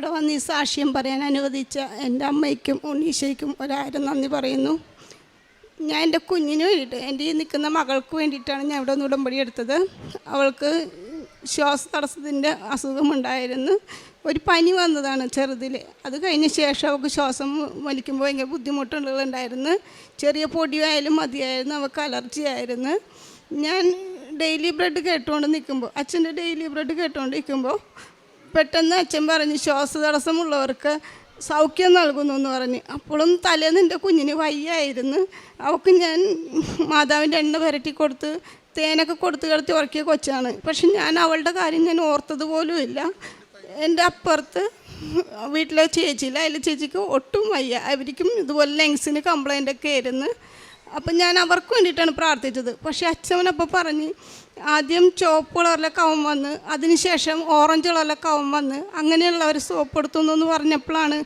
ഇവിടെ വന്ന് ഈ സാക്ഷ്യം പറയാൻ അനുവദിച്ച എന്റെ അമ്മയ്ക്കും ഉണ്ണീശയ്ക്കും ഒരായിരം നന്ദി പറയുന്നു. ഞാൻ എന്റെ കുഞ്ഞിന് വേണ്ടിയിട്ട് എന്റെ ഈ നിൽക്കുന്ന മകൾക്ക് വേണ്ടിയിട്ടാണ് ഞാൻ ഇവിടെ നിന്ന് ഉടമ്പടി എടുത്തത്. അവൾക്ക് ശ്വാസ തടസ്സത്തിന്റെ അസുഖമുണ്ടായിരുന്നു. ഒരു പനി വന്നതാണ് ചെറുതിൽ. അത് കഴിഞ്ഞ ശേഷം അവൾക്ക് ശ്വാസം വലിക്കുമ്പോൾ ഭയങ്കര ബുദ്ധിമുട്ടുകളുണ്ടായിരുന്നു. ചെറിയ പൊടിയായാലും മതിയായിരുന്നു അവൾക്ക് അലർജി ആയിരുന്നു. ഞാൻ ഡെയിലി ബ്രെഡ് കേട്ടുകൊണ്ട് നിൽക്കുമ്പോൾ അച്ഛന്റെ ഡെയിലി ബ്രെഡ് കേട്ടുകൊണ്ട് നിൽക്കുമ്പോൾ പെട്ടെന്ന് അച്ഛൻ പറഞ്ഞു ശ്വാസതടസ്സമുള്ളവർക്ക് സൗഖ്യം നൽകുന്നു എന്ന് പറഞ്ഞ്. അപ്പോഴും തലേന്ന് എന്റെ കുഞ്ഞിന് വയ്യായിരുന്നു. അവൾക്ക് ഞാൻ മാതാവിന്റെ എണ്ണ പുരട്ടി കൊടുത്ത് തേനൊക്കെ കൊടുത്ത് കിടത്തി ഉറക്കിയ കൊച്ചാണ്. പക്ഷെ ഞാൻ അവളുടെ കാര്യം ഞാൻ ഓർത്തത് പോലും ഇല്ല. എന്റെ അപ്പുറത്ത് വീട്ടിലെ ചേച്ചിയില്ല. അതിലെ ചേച്ചിക്ക് ഒട്ടും വയ്യ. അവർക്കും ഇതുപോലെ ലെങ്സിന് കംപ്ലൈന്റ് ഒക്കെ ആയിരുന്നു. അപ്പം ഞാൻ അവർക്ക് വേണ്ടിയിട്ടാണ് പ്രാർത്ഥിച്ചത്. പക്ഷേ അച്ഛനപ്പോൾ പറഞ്ഞ് ആദ്യം ചുവപ്പ് കളറിലെ കവം വന്ന് അതിനുശേഷം ഓറഞ്ച് കളറിലെ കവം വന്ന് ഒരു സോപ്പ് എടുത്തുന്നു പറഞ്ഞപ്പോഴാണ്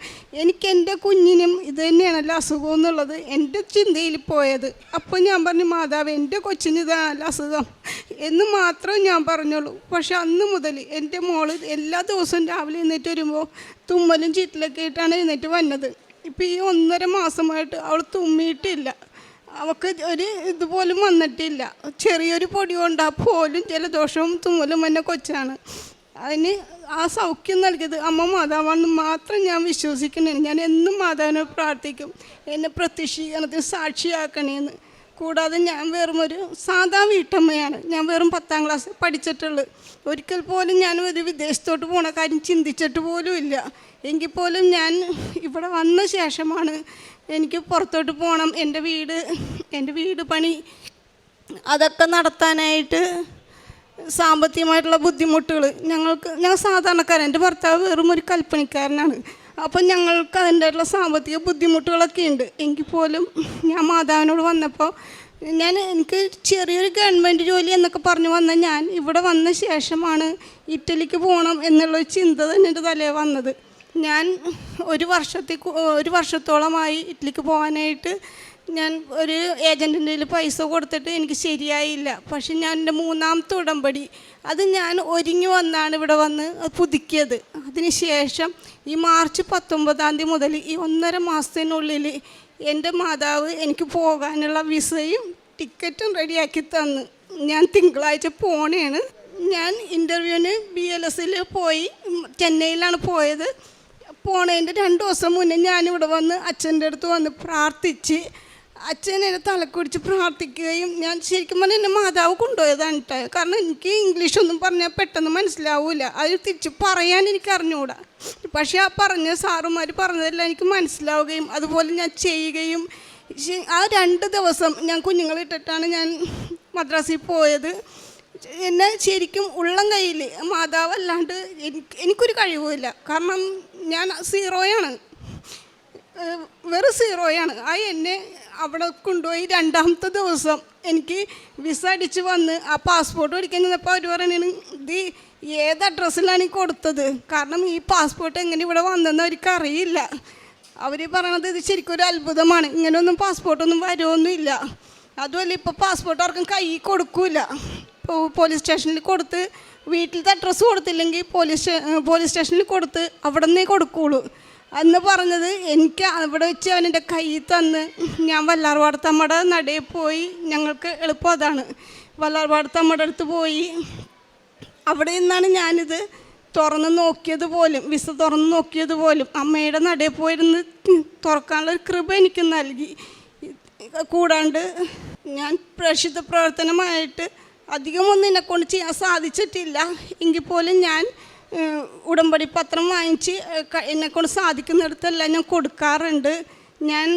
എനിക്ക് എന്റെ കുഞ്ഞിനും ഇത് തന്നെയാണല്ലോ അസുഖം എന്നുള്ളത് എന്റെ ചിന്തയിൽ പോയത്. അപ്പോൾ ഞാൻ പറഞ്ഞു മാതാവ് എന്റെ കൊച്ചിന് ഇതാണല്ലോ അസുഖം എന്ന് മാത്രം ഞാൻ പറഞ്ഞുള്ളൂ പക്ഷെ അന്ന് മുതൽ എന്റെ മോൾ എല്ലാ ദിവസവും രാവിലെ എഴുന്നേറ്റ് വരുമ്പോൾ തുമ്മലും ചീറ്റിലൊക്കെ ആയിട്ടാണ് എഴുന്നേറ്റ് വന്നത്. ഇപ്പോൾ ഈ ഒന്നര മാസമായിട്ട് അവൾ തുമ്മിയിട്ടില്ല. അവൾക്ക് ഒരു ഇതുപോലും വന്നിട്ടില്ല. ചെറിയൊരു പൊടി കൊണ്ടാ പോലും ചില ദോഷവും തുമ്മലും എന്നെ കൊച്ചാണ്. അതിന് ആ സൗഖ്യം നൽകിയത് അമ്മ മാതാവാണെന്ന് മാത്രം ഞാൻ വിശ്വസിക്കുന്നുണ്ട്. ഞാൻ എന്നും മാതാവിനെ പ്രാർത്ഥിക്കും. എന്നെ പ്രത്യക്ഷീകരണത്തിന് സാക്ഷിയാക്കണേന്ന്. കൂടാതെ ഞാൻ വെറും ഒരു സാധാ വീട്ടമ്മയാണ്. ഞാൻ വെറും പത്താം ക്ലാസ് പഠിച്ചിട്ടുള്ളൂ. ഒരിക്കൽ പോലും ഞാൻ ഒരു വിദേശത്തോട്ട് പോണ കാര്യം ചിന്തിച്ചിട്ട് പോലും ഇല്ല എങ്കിൽ പോലും ഞാൻ ഇവിടെ വന്ന ശേഷമാണ് എനിക്ക് പുറത്തോട്ട് പോകണം എന്റെ വീട് എന്റെ വീട് പണി. അതൊക്കെ നടത്താനായിട്ട് സാമ്പത്തികമായിട്ടുള്ള ബുദ്ധിമുട്ടുകൾ ഞങ്ങൾക്ക് ഞങ്ങൾ സാധാരണക്കാരൻ എന്റെ ഭർത്താവ് വെറും ഒരു കൽപ്പണിക്കാരനാണ്. അപ്പം ഞങ്ങൾക്ക് അതിന്റെതായിട്ടുള്ള സാമ്പത്തിക ബുദ്ധിമുട്ടുകളൊക്കെ ഉണ്ട്. എങ്കിൽ പോലും ഞാൻ മാതാവിനോട് വന്നപ്പോൾ ഞാൻ എനിക്ക് ചെറിയൊരു ഗവൺമെന്റ് ജോലി എന്നൊക്കെ പറഞ്ഞു വന്ന ഞാൻ ഇവിടെ വന്ന ശേഷമാണ് ഇറ്റലിക്ക് പോകണം എന്നുള്ള ചിന്ത തന്നെ എന്റെ തലയിൽ വന്നത്. ഞാൻ ഒരു വർഷത്തിൽ ഒരു വർഷത്തോളമായി ഇറ്റലിക്ക് പോകാനായിട്ട് ഞാൻ ഒരു ഏജന്റിന്റെ കയ്യിൽ പൈസ കൊടുത്തിട്ട് എനിക്ക് ശരിയായില്ല. പക്ഷെ ഞാൻ എന്റെ മൂന്നാമത്തെ ഉടമ്പടി അത് ഞാൻ ഒരുങ്ങി വന്നാണ് ഇവിടെ വന്ന് പുതുക്കിയത്. അതിന് ശേഷം ഈ മാർച്ച് പത്തൊമ്പതാം തീയതി മുതൽ ഈ ഒന്നര മാസത്തിനുള്ളിൽ എന്റെ മാതാവ് എനിക്ക് പോകാനുള്ള വിസയും ടിക്കറ്റും റെഡിയാക്കി തന്ന്. ഞാൻ തിങ്കളാഴ്ച പോണേണ്. ഞാൻ ഇന്റർവ്യൂവിന് ബി എൽ എസിൽ പോയി ചെന്നൈയിലാണ് പോയത്. പോണതിന്റെ രണ്ട് ദിവസം മുന്നേ ഞാനിവിടെ വന്ന് അച്ഛന്റെ അടുത്ത് വന്ന് പ്രാർത്ഥിച്ച് അച്ഛൻ എന്നെ തലക്കുടിച്ച് പ്രാർത്ഥിക്കുകയും ഞാൻ ശരിക്കും പറഞ്ഞാൽ എന്നെ മാതാവ് കൊണ്ടുപോയതാണ് കേട്ടോ കാരണം എനിക്ക് ഇംഗ്ലീഷൊന്നും പറഞ്ഞാൽ പെട്ടെന്ന് മനസ്സിലാവില്ല അത് തിരിച്ച് പറയാൻ എനിക്ക് അറിഞ്ഞുകൂടാ പക്ഷേ ആ പറഞ്ഞ സാറുമാർ പറഞ്ഞതെല്ലാം എനിക്ക് മനസ്സിലാവുകയും അതുപോലെ ഞാൻ ചെയ്യുകയും ആ രണ്ട് ദിവസം ഞാൻ കുഞ്ഞുങ്ങളിട്ടിട്ടാണ് ഞാൻ മദ്രാസിൽ പോയത്. എന്നെ ശരിക്കും ഉള്ളം കയ്യിൽ മാതാവല്ലാണ്ട് എനിക്ക് എനിക്കൊരു കഴിവുമില്ല. കാരണം ഞാൻ സീറോയാണ്. വെറു സീറോയാണ്. ആ എന്നെ അവിടെ കൊണ്ടുപോയി രണ്ടാമത്തെ ദിവസം എനിക്ക് വിസ അടിച്ച് വന്ന് ആ പാസ്പോർട്ട് മേടിക്കാൻ ചെന്നപ്പോൾ അവർ പറയുന്നത് ഇത് ഏത് അഡ്രസ്സിലാണ് കൊടുത്തത്? കാരണം ഈ പാസ്പോർട്ട് എങ്ങനെ ഇവിടെ വന്നെന്ന് അവർക്ക് അറിയില്ല. അവർ പറയണത് ഇത് ശരിക്കും ഒരു അത്ഭുതമാണ്. ഇങ്ങനെയൊന്നും പാസ്പോർട്ടൊന്നും വരുമൊന്നുമില്ല അതുമല്ല ഇപ്പോൾ പാസ്പോർട്ട് ആർക്കും കൈ കൊടുക്കില്ല പോലീസ് സ്റ്റേഷനിൽ കൊടുത്ത് വീട്ടിലത്തെ അഡ്രസ്സ് കൊടുത്തില്ലെങ്കിൽ പോലീസ് പോലീസ് സ്റ്റേഷനിൽ കൊടുത്ത് അവിടെ നിന്നേ കൊടുക്കുള്ളൂ. അന്ന് പറഞ്ഞത് എനിക്ക് അവിടെ വെച്ച് അവൻ എന്റെ കയ്യിൽ തന്ന് ഞാൻ വല്ലാർവാടത്തമ്മയുടെ നടയിൽ പോയി. ഞങ്ങൾക്ക് എളുപ്പം അതാണ്. വല്ലാർവാടത്തമ്മയുടെ അടുത്ത് പോയി. അവിടെ നിന്നാണ് ഞാനിത് തുറന്ന് നോക്കിയത് പോലും വിസ തുറന്ന് നോക്കിയത് പോലും. അമ്മയുടെ നടയിൽ പോയിരുന്ന് തുറക്കാനുള്ള ഒരു കൃപ എനിക്ക് നൽകി. കൂടാണ്ട് ഞാൻ പ്രക്ഷിത പ്രവർത്തനമായിട്ട് അധികമൊന്നും എന്നെ കൊണ്ട് ചെയ്യാൻ സാധിച്ചിട്ടില്ല. എങ്കിൽ പോലും ഞാൻ ഉടമ്പടി പത്രം വാങ്ങിച്ച് എന്നെക്കൊണ്ട് സാധിക്കുന്നിടത്തെല്ലാം ഞാൻ കൊടുക്കാറുണ്ട്. ഞാൻ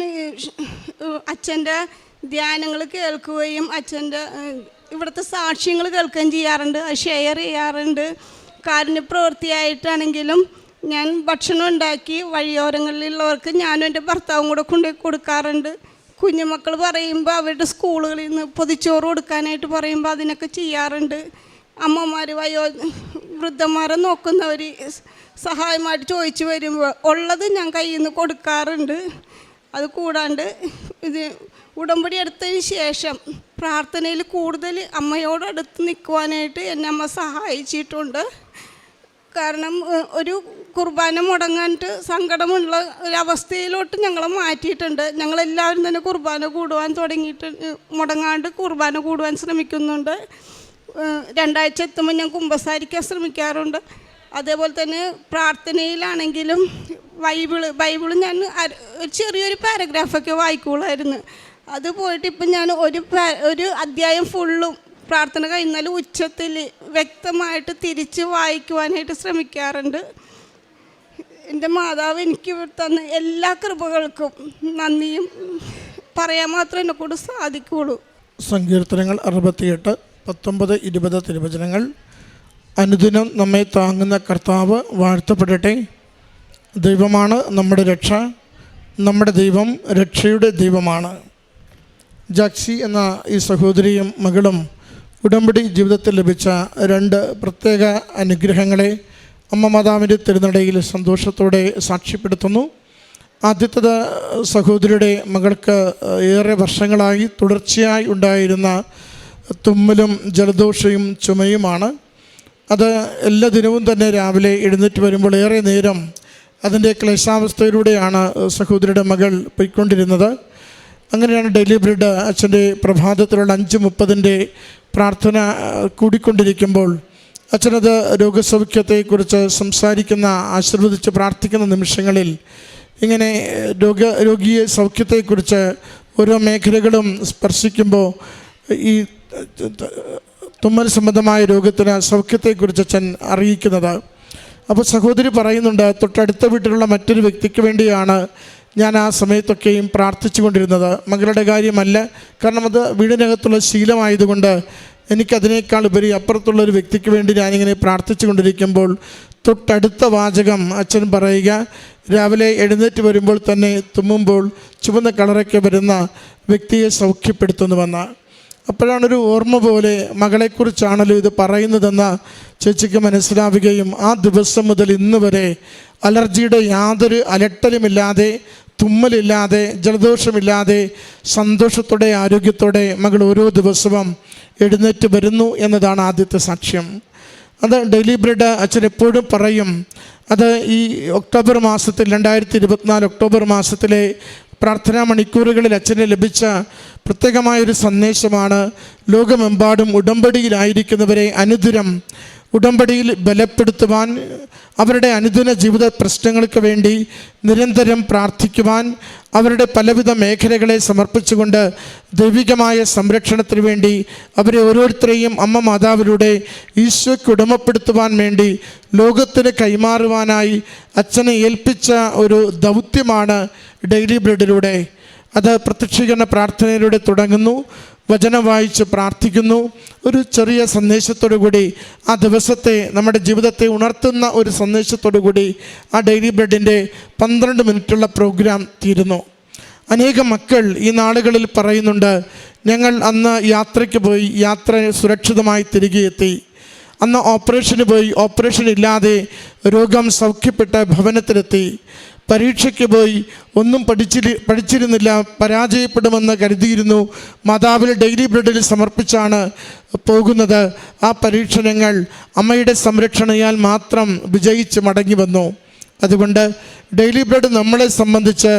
അച്ഛന്റെ ധ്യാനങ്ങൾ കേൾക്കുകയും അച്ഛന്റെ ഇവിടുത്തെ സാക്ഷ്യങ്ങൾ കേൾക്കുകയും ചെയ്യാറുണ്ട്. അത് ഷെയർ ചെയ്യാറുണ്ട്. കാരുണ്യ പ്രവൃത്തിയായിട്ടാണെങ്കിലും ഞാൻ ഭക്ഷണം ഉണ്ടാക്കി വഴിയോരങ്ങളിലുള്ളവർക്ക് ഞാനും എന്റെ ഭർത്താവും കൂടെ കൊണ്ടുപോയി കൊടുക്കാറുണ്ട്. കുഞ്ഞുമക്കൾ പറയുമ്പോൾ അവരുടെ സ്കൂളുകളിൽ നിന്ന് പൊതിച്ചോറ് കൊടുക്കാനായിട്ട് പറയുമ്പോൾ അതിനൊക്കെ ചെയ്യാറുണ്ട്. അമ്മമാർ വയോ വൃദ്ധന്മാരെ നോക്കുന്നവർ സഹായമായിട്ട് ചോദിച്ചു വരുമ്പോൾ ഉള്ളത് ഞാൻ കയ്യിൽ നിന്ന് കൊടുക്കാറുണ്ട്. അത് കൂടാണ്ട് ഇത് ഉടമ്പടി എടുത്തതിന് ശേഷം പ്രാർത്ഥനയിൽ കൂടുതൽ അമ്മയോടടുത്ത് നിൽക്കുവാനായിട്ട് എന്നെ അമ്മ സഹായിച്ചിട്ടുണ്ട്. കാരണം ഒരു കുർബാന മുടങ്ങാനിട്ട് സങ്കടമുള്ള ഒരവസ്ഥയിലോട്ട് ഞങ്ങൾ മാറ്റിയിട്ടുണ്ട്. ഞങ്ങളെല്ലാവരും തന്നെ കുർബാന കൂടുവാൻ തുടങ്ങിയിട്ട് മുടങ്ങാണ്ട് കുർബാന കൂടുവാൻ ശ്രമിക്കുന്നുണ്ട്. രണ്ടാഴ്ച എത്തുമ്പോൾ ഞാൻ കുമ്പസാരിക്കാൻ ശ്രമിക്കാറുണ്ട്. അതേപോലെ തന്നെ പ്രാർത്ഥനയിലാണെങ്കിലും ബൈബിൾ ബൈബിൾ ഞാൻ ഒരു ചെറിയൊരു പാരഗ്രാഫൊക്കെ വായിക്കുള്ളായിരുന്നു. അത് പോയിട്ട് ഇപ്പം ഞാൻ ഒരു ഒരു അധ്യായം ഫുള്ളും പ്രാർത്ഥന കഴിഞ്ഞാൽ ഉച്ചത്തിൽ വ്യക്തമായിട്ട് തിരിച്ച് വായിക്കുവാനായിട്ട് ശ്രമിക്കാറുണ്ട്. എന്റെ മാതാവ് എനിക്ക് തന്ന എല്ലാ കൃപകൾക്കും നന്ദിയും പറയാൻ മാത്രമേ എന്നെ കൊണ്ട് സാധിക്കുകയുള്ളൂ. സങ്കീർത്തനങ്ങൾ അറുപത്തിയെട്ട് പത്തൊമ്പത് ഇരുപത് തിരുവചനങ്ങൾ. അനുദിനം നമ്മെ താങ്ങുന്ന കർത്താവ് വാഴ്ത്തപ്പെടട്ടെ. ദൈവമാണ് നമ്മുടെ രക്ഷ. നമ്മുടെ ദൈവം രക്ഷയുടെ ദൈവമാണ്. ജാക്സി എന്ന ഈ സഹോദരിയും മകളും ഉടമ്പടി ജീവിതത്തിൽ ലഭിച്ച രണ്ട് പ്രത്യേക അനുഗ്രഹങ്ങളെ അമ്മ മാതാവിന്റെ തിരുനടയിൽ സന്തോഷത്തോടെ സാക്ഷ്യപ്പെടുത്തുന്നു. ആദ്യത്തത് സഹോദരിയുടെ മകൾക്ക് ഏറെ വർഷങ്ങളായി തുടർച്ചയായി ഉണ്ടായിരുന്ന തുമ്മലും ജലദോഷവും ചുമയുമാണ്. അത് എല്ലാ ദിനവും തന്നെ രാവിലെ എഴുന്നേറ്റ് വരുമ്പോൾ ഏറെ നേരം അതിന്റെ ക്ലേശാവസ്ഥയിലൂടെയാണ് സഹോദരിയുടെ മകൾ പോയിക്കൊണ്ടിരുന്നത്. അങ്ങനെയാണ് ഡെയിലി ബ്രിഡ് അച്ഛന്റെ പ്രഭാതത്തിലുള്ള അഞ്ച് മുപ്പതിന്റെ പ്രാർത്ഥന കൂടിക്കൊണ്ടിരിക്കുമ്പോൾ അച്ഛനത് രോഗസൗഖ്യത്തെക്കുറിച്ച് സംസാരിക്കുന്ന ആശീർവദിച്ച് പ്രാർത്ഥിക്കുന്ന നിമിഷങ്ങളിൽ ഇങ്ങനെ രോഗ രോഗിയെ സൗഖ്യത്തെക്കുറിച്ച് ഓരോ മേഖലകളും സ്പർശിക്കുമ്പോൾ ഈ തുമ്മൽ സംബന്ധമായ രോഗത്തിന് സൗഖ്യത്തെക്കുറിച്ച് അച്ഛൻ അറിയിക്കുന്നത്. അപ്പോൾ സഹോദരി പറയുന്നുണ്ട് തൊട്ടടുത്ത വീട്ടിലുള്ള മറ്റൊരു വ്യക്തിക്ക് വേണ്ടിയാണ് ഞാൻ ആ സമയത്തൊക്കെയും പ്രാർത്ഥിച്ചു കൊണ്ടിരുന്നത് മകളുടെ കാര്യമല്ല കാരണം അത് വീടിനകത്തുള്ള ശീലമായതുകൊണ്ട് എനിക്കതിനേക്കാൾ ഉപരി അപ്പുറത്തുള്ള ഒരു വ്യക്തിക്ക് വേണ്ടി ഞാനിങ്ങനെ പ്രാർത്ഥിച്ചു കൊണ്ടിരിക്കുമ്പോൾ തൊട്ടടുത്ത വാചകം അച്ഛൻ പറയുക രാവിലെ എഴുന്നേറ്റ് വരുമ്പോൾ തന്നെ തുമ്മുമ്പോൾ ചുവന്ന കളറൊക്കെ വരുന്ന വ്യക്തിയെ സൗഖ്യപ്പെടുത്തുന്നുവെന്ന് അപ്പോഴാണൊരു ഓർമ്മ പോലെ മകളെക്കുറിച്ചാണല്ലോ ഇത് പറയുന്നതെന്ന ചേച്ചിക്ക് മനസ്സിലാവുകയും ആ ദിവസം മുതൽ ഇന്ന് വരെ അലർജിയുടെ യാതൊരു അലട്ടലുമില്ലാതെ തുമ്മലില്ലാതെ ജലദോഷമില്ലാതെ സന്തോഷത്തോടെ ആരോഗ്യത്തോടെ മകൾ ഓരോ ദിവസവും എഴുന്നേറ്റ് വരുന്നു എന്നതാണ് ആദ്യത്തെ സാക്ഷ്യം. അത് ഡെയിലി ബ്രെഡ് അച്ഛൻ എപ്പോഴും പറയും അത് ഈ ഒക്ടോബർ മാസത്തിൽ രണ്ടായിരത്തി ഇരുപത്തിനാല് ഒക്ടോബർ മാസത്തിലെ പ്രാർത്ഥനാ മണിക്കൂറുകളിൽ അച്ഛന് ലഭിച്ച പ്രത്യേകമായൊരു സന്ദേശമാണ് ലോകമെമ്പാടും ഉടമ്പടിയിലായിരിക്കുന്നവരെ അനുദിനം ഉടമ്പടിയിൽ ബലപ്പെടുത്തുവാൻ അവരുടെ അനുദിന ജീവിത പ്രശ്നങ്ങൾക്ക് വേണ്ടി നിരന്തരം പ്രാർത്ഥിക്കുവാൻ അവരുടെ പലവിധ മേഖലകളെ സമർപ്പിച്ചുകൊണ്ട് ദൈവികമായ സംരക്ഷണത്തിന് വേണ്ടി അവരെ ഓരോരുത്തരെയും അമ്മ മാതാവിലൂടെ ഈശോയ്ക്ക് ഉടമപ്പെടുത്തുവാൻ വേണ്ടി ലോകത്തിന് കൈമാറുവാനായി അച്ഛനെ ഏൽപ്പിച്ച ഒരു ദൗത്യമാണ് ഡെയിലി ബ്രെഡിലൂടെ. അത് പ്രത്യക്ഷീകരണ പ്രാർത്ഥനയിലൂടെ തുടങ്ങുന്നു. വചനം വായിച്ച് പ്രാർത്ഥിക്കുന്നു. ഒരു ചെറിയ സന്ദേശത്തോടു കൂടി ആ ദിവസത്തെ നമ്മുടെ ജീവിതത്തെ ഉണർത്തുന്ന ഒരു സന്ദേശത്തോടു കൂടി ആ ഡെയിലി ബ്രെഡിന്റെ പന്ത്രണ്ട് മിനിറ്റുള്ള പ്രോഗ്രാം തീരുന്നു. അനേക മക്കൾ ഈ നാളുകളിൽ പറയുന്നുണ്ട് ഞങ്ങൾ അന്ന് യാത്രയ്ക്ക് പോയി യാത്ര സുരക്ഷിതമായി തിരികെ എത്തി. അന്ന് ഓപ്പറേഷന് പോയി ഓപ്പറേഷൻ ഇല്ലാതെ രോഗം സൗഖ്യപ്പെട്ട് ഭവനത്തിലെത്തി. പരീക്ഷയ്ക്ക് പോയി ഒന്നും പഠിച്ചിരി പഠിച്ചിരുന്നില്ല പരാജയപ്പെടുമെന്ന് കരുതിയിരുന്നു. മാതാവിൽ ഡെയിലി ബ്ലഡിൽ സമർപ്പിച്ചാണ് പോകുന്നത്. ആ പരീക്ഷണങ്ങൾ അമ്മയുടെ സംരക്ഷണയാൽ മാത്രം വിജയിച്ച് മടങ്ങി വന്നു. അതുകൊണ്ട് ഡെയിലി ബ്രെഡ് നമ്മളെ സംബന്ധിച്ച്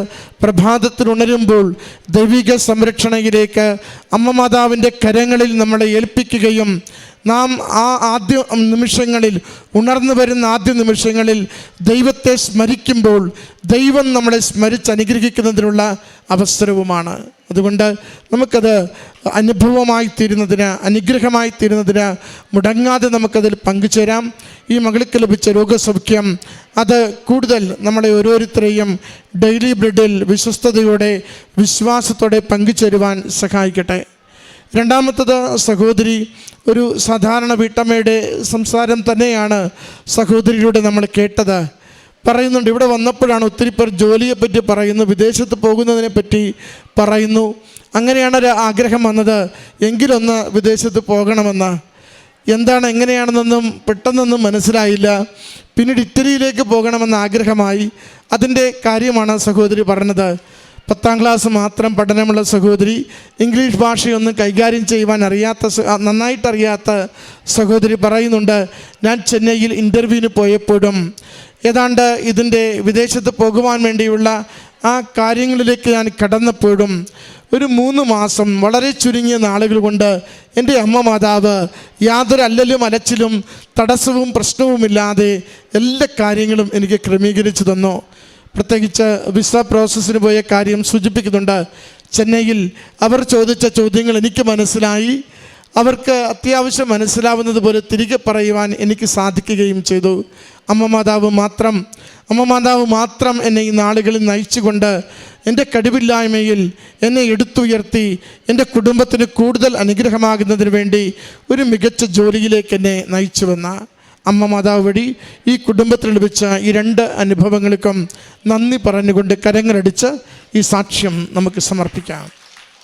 പ്രഭാതത്തിൽ ഉണരുമ്പോൾ ദൈവിക സംരക്ഷണയിലേക്ക് അമ്മ മാതാവിന്റെ കരങ്ങളിൽ നമ്മളെ ഏൽപ്പിക്കുകയും നാം ആ ആദ്യ നിമിഷങ്ങളിൽ ഉണർന്നു വരുന്ന ആദ്യ നിമിഷങ്ങളിൽ ദൈവത്തെ സ്മരിക്കുമ്പോൾ ദൈവം നമ്മളെ സ്മരിച്ച് അനുഗ്രഹിക്കുന്നതിനുള്ള അവസരവുമാണ്. അതുകൊണ്ട് നമുക്കത് അനുഭവമായി തീരുന്നതിന് അനുഗ്രഹമായി തീരുന്നതിന് മുടങ്ങാതെ നമുക്കതിൽ പങ്കുചേരാം. ഈ മകൾക്ക് ലഭിച്ച രോഗസൗഖ്യം അത് കൂടുതൽ നമ്മളെ ഓരോരുത്തരെയും ഡെയിലി ബ്രെഡിൽ വിശ്വസ്തയോടെ വിശ്വാസത്തോടെ പങ്കുചേരുവാൻ സഹായിക്കട്ടെ. രണ്ടാമത്തത് സഹോദരി ഒരു സാധാരണ വീട്ടമ്മയുടെ സംസാരം തന്നെയാണ് സഹോദരിയുടെ നമ്മൾ കേട്ടത്. പറയുന്നുണ്ട്. ഇവിടെ വന്നപ്പോഴാണ് ഒത്തിരി പേർ ജോലിയെപ്പറ്റി പറയുന്നു വിദേശത്ത് പോകുന്നതിനെ പറ്റി പറയുന്നു. അങ്ങനെയാണ് ഒരു ആഗ്രഹം വന്നത്. എങ്കിലൊന്ന് വിദേശത്ത് പോകണമെന്ന്. എന്താണ് എങ്ങനെയാണെന്നൊന്നും പെട്ടെന്നൊന്നും മനസ്സിലായില്ല. പിന്നീട് ഇറ്റലിയിലേക്ക് പോകണമെന്ന ആഗ്രഹമായി. അതിന്റെ കാര്യമാണ് സഹോദരി പറഞ്ഞത്. പത്താം ക്ലാസ് മാത്രം പഠനമുള്ള സഹോദരി ഇംഗ്ലീഷ് ഭാഷയൊന്നും കൈകാര്യം ചെയ്യുവാൻ അറിയാത്ത നന്നായിട്ടറിയാത്ത സഹോദരി പറയുന്നുണ്ട് ഞാൻ ചെന്നൈയിൽ ഇന്റർവ്യൂവിന് പോയപ്പോഴും ഏതാണ്ട് ഇതിന്റെ വിദേശത്ത് പോകുവാൻ വേണ്ടിയുള്ള ആ കാര്യങ്ങളിലേക്ക് ഞാൻ കടന്നപ്പോഴും ഒരു മൂന്ന് മാസം വളരെ ചുരുങ്ങിയ നാളുകൾ കൊണ്ട് എന്റെ അമ്മ മാതാവ് യാതൊരു അല്ലലും അലച്ചിലും തടസ്സവും പ്രശ്നവുമില്ലാതെ എല്ലാ കാര്യങ്ങളും എനിക്ക് ക്രമീകരിച്ചു തന്നു. പ്രത്യേകിച്ച് വിസ പ്രോസസ്സിന് പോയ കാര്യം സൂചിപ്പിക്കുന്നുണ്ട്. ചെന്നൈയിൽ അവർ ചോദിച്ച ചോദ്യങ്ങൾ എനിക്ക് മനസ്സിലായി. അവർക്ക് അത്യാവശ്യം മനസ്സിലാവുന്നത് പോലെ തിരികെ പറയുവാൻ എനിക്ക് സാധിക്കുകയും ചെയ്തു. അമ്മ മാതാവ് മാത്രം അമ്മ മാതാവ് മാത്രം എന്നെ ഈ നാളുകളിൽ നയിച്ചുകൊണ്ട് എന്റെ കഴിവില്ലായ്മയിൽ എന്നെ എടുത്തുയർത്തി എന്റെ കുടുംബത്തിന് കൂടുതൽ അനുഗ്രഹമാകുന്നതിന് വേണ്ടി ഒരു മികച്ച ജോലിയിലേക്ക് എന്നെ നയിച്ചു വന്ന അമ്മ മാതാവ് വഴി ഈ കുടുംബത്തിൽ ലഭിച്ച ഈ രണ്ട് അനുഭവങ്ങൾക്കും നന്ദി പറഞ്ഞുകൊണ്ട് കരങ്ങളടിച്ച് ഈ സാക്ഷ്യം നമുക്ക് സമർപ്പിക്കാം.